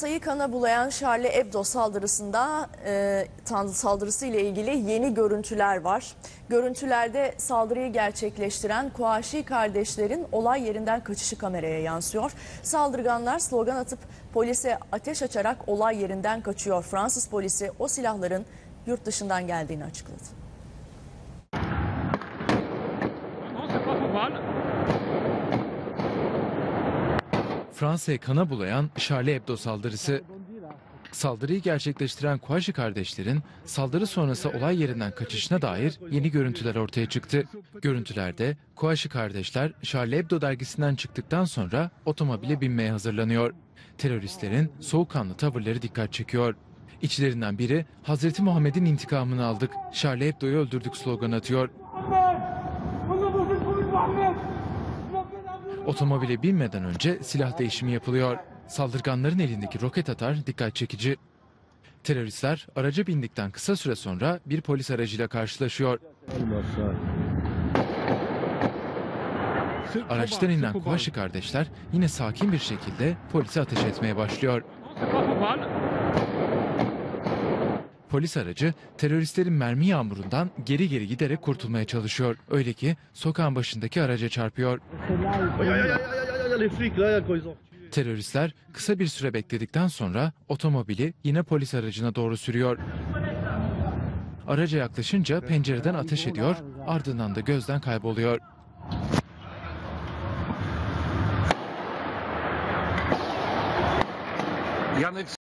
Sayı kana bulayan Charlie Hebdo saldırısında e, saldırısı ile ilgili yeni görüntüler var. Görüntülerde saldırıyı gerçekleştiren Kuaşi kardeşlerin olay yerinden kaçışı kameraya yansıyor. Saldırganlar slogan atıp polise ateş açarak olay yerinden kaçıyor. Fransız polisi o silahların yurt dışından geldiğini açıkladı. Fransa'ya kana bulayan Charlie Hebdo saldırısı. Saldırıyı gerçekleştiren Kouachi kardeşlerin saldırı sonrası olay yerinden kaçışına dair yeni görüntüler ortaya çıktı. Görüntülerde Kouachi kardeşler Charlie Hebdo dergisinden çıktıktan sonra otomobile binmeye hazırlanıyor. Teröristlerin soğukkanlı tavırları dikkat çekiyor. İçlerinden biri Hazreti Muhammed'in intikamını aldık, Charlie Hebdo'yu öldürdük slogan atıyor. Otomobile binmeden önce silah değişimi yapılıyor. Saldırganların elindeki roket atar dikkat çekici. Teröristler araca bindikten kısa süre sonra bir polis aracıyla karşılaşıyor. Araçtan inen Kouachi kardeşler yine sakin bir şekilde polise ateş etmeye başlıyor. Polis aracı teröristlerin mermi yağmurundan geri geri giderek kurtulmaya çalışıyor. Öyle ki sokağın başındaki araca çarpıyor. Teröristler kısa bir süre bekledikten sonra otomobili yine polis aracına doğru sürüyor. Araca yaklaşınca pencereden ateş ediyor, ardından da gözden kayboluyor.